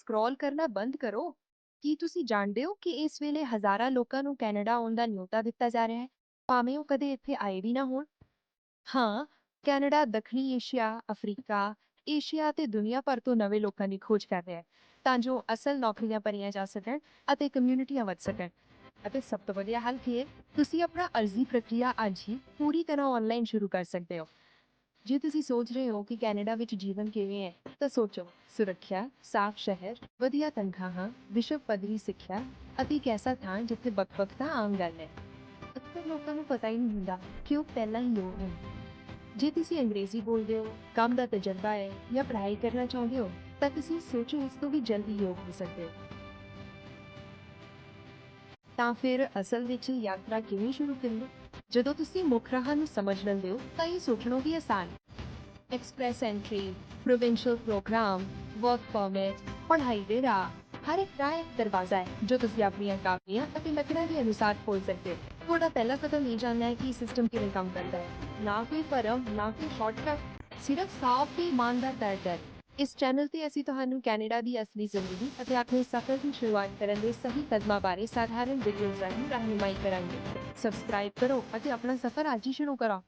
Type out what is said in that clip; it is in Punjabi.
ਸਕਰੋਲ ਕਰਨਾ ਬੰਦ ਕਰੋ। ਕੀ ਤੁਸੀਂ ਜਾਣਦੇ ਹੋ ਕਿ ਇਸ ਵੇਲੇ ਹਜ਼ਾਰਾਂ ਲੋਕਾਂ ਨੂੰ ਕੈਨੇਡਾ ਆਉਣ ਦਾ ਨਿਯੋਤਾ ਦਿੱਤਾ ਜਾ ਰਿਹਾ ਹੈ? ਭਾਵੇਂ ਉਹ ਕਦੇ ਇੱਥੇ ਆਏ ਵੀ ਨਾ ਹੋਣ। ਹਾਂ, ਕੈਨੇਡਾ, ਦੱਖਣੀ ਏਸ਼ੀਆ, ਅਫਰੀਕਾ, ਏਸ਼ੀਆ ਅਤੇ ਦੁਨੀਆ ਭਰ ਤੋਂ ਨਵੇਂ ਲੋਕਾਂ ਦੀ ਖੋਜ ਕਰ ਰਿਹਾ ਹੈ, ਤਾਂ ਜੋ ਅਸਲ ਨੌਕਰੀਆਂ ਭਰੀਆਂ ਜਾ ਸਕਣ ਅਤੇ ਕਮਿਊਨਿਟੀਆਂ ਵੱਧ ਸਕਣ। ਅਤੇ ਸਭ ਤੋਂ ਵਧੀਆ ਹੱਲ ਕੀ ਹੈ, ਤੁਸੀਂ ਆਪਣਾ ਅਰਜ਼ੀ ਪ੍ਰਕਿਰਿਆ ਅੱਜ ਹੀ ਪੂਰੀ ਤਰ੍ਹਾਂ ਆਨਲਾਈਨ ਸ਼ੁਰੂ ਕਰ ਸਕਦੇ ਹੋ। ਜੇ ਤੁਸੀਂ ਸੋਚ ਰਹੇ ਹੋ ਕਿ ਕੈਨੇਡਾ ਵਿੱਚ ਜੀਵਨ ਕਿਵੇਂ ਹੈ, ਤਾਂ ਸੋਚੋ। ਸੁਰੱਖਿਆ, ਸਾਫ਼ ਸ਼ਹਿਰ, ਵਧੀਆ ਤਨਖਾਹਾਂ, ਵਿਸ਼ਵ ਪੱਧਰੀ ਸਿੱਖਿਆ ਅਤੇ ਇੱਕ ਐਸਾ ਥਾਂ ਜਿੱਥੇ ਬਕਬਕਤਾ ਆਮ ਗੱਲ ਹੈ। ਅਕਸਰ ਲੋਕਾਂ ਨੂੰ ਪਤਾ ਹੀ ਨਹੀਂ ਹੁੰਦਾ ਕਿ ਉਹ ਪਹਿਲਾਂ ਹੀ ਲੋਕ ਹਨ। ਜੇ ਤੁਸੀਂ ਅੰਗਰੇਜ਼ੀ ਬੋਲਦੇ ਹੋ, ਕੰਮ ਦਾ ਤਜਰਬਾ ਹੈ ਜਾਂ ਪੜ੍ਹਾਈ ਕਰਨਾ ਚਾਹੁੰਦੇ ਹੋ, ਤਾਂ ਤੁਸੀਂ ਸੋਚੋ ਇਸ ਤੋਂ ਵੀ ਜਲਦੀ ਯੋਗ ਹੋ ਸਕਦੇ ਹੋ। ਤਾਂ ਫਿਰ ਅਸਲ ਵਿੱਚ ਯਾਤਰਾ ਕਿਵੇਂ ਸ਼ੁਰੂ ਕਰੀਏ? ਜਦੋਂ ਤੁਸੀਂ ਮੁੱਖ ਰਾਹਾਂ ਨੂੰ ਸਮਝ ਲੈਂਦੇ ਹੋ, ਤਾਂ ਇਹ ਸੋਚਣਾ ਵੀ ਆਸਾਨ express entry provincial program work permit ਪੜ੍ਹਾਈ ਦੇ ਰਾਹ, ਹਰ ਇੱਕ ਰਾਹ ਇੱਕ ਦਰਵਾਜ਼ਾ ਹੈ, ਜੋ ਤੁਸੀਂ ਆਪਣੀਆਂ ਕਾਪੀਆਂ ਅਤੇ ਲੱਕੜਾਂ ਦੇ ਅਨੁਸਾਰ ਖੋਲ ਸਕਦੇ ਹੋ। ਤੁਹਾਡਾ ਪਹਿਲਾ ਕਦਮ ਇਹ ਜਾਣਨਾ ਹੈ ਕਿ ਸਿਸਟਮ ਕਿਵੇਂ ਕੰਮ ਕਰਦਾ ਹੈ। ਨਾ ਕੋਈ ਭਰਮ, ਨਾ ਕੋਈ ਸ਼ਾਰਟਕਟ ਸਿਰਫ ਸਾਫ਼ ਤੇ ਇਮਾਨਦਾਰ ਤਰਕ ਇਸ ਚੈਨਲ ਤੇ ਅਸੀਂ ਤੁਹਾਨੂੰ ਕੈਨੇਡਾ ਦੀ ਅਸਲੀ ਜ਼ਿੰਦਗੀ ਅਤੇ ਆਪਣੇ ਸਫ਼ਰ ਦੀ ਸ਼ੁਰੂਆਤ ਕਰਨ ਦੇ ਸਹੀ ਕਦਮਾਂ ਬਾਰੇ ਸਾਧਾਰਨ ਵੀਡੀਓਜ਼ ਰਾਹੀਂ ਰਹਿਨੁਮਾਈ ਕਰਾਂਗੇ। ਸਬਸਕ੍ਰਾਈਬ ਕਰੋ ਅਤੇ ਆਪਣਾ ਸਫ਼ਰ ਅੱਜ ਹੀ ਸ਼ੁਰੂ ਕਰੋ।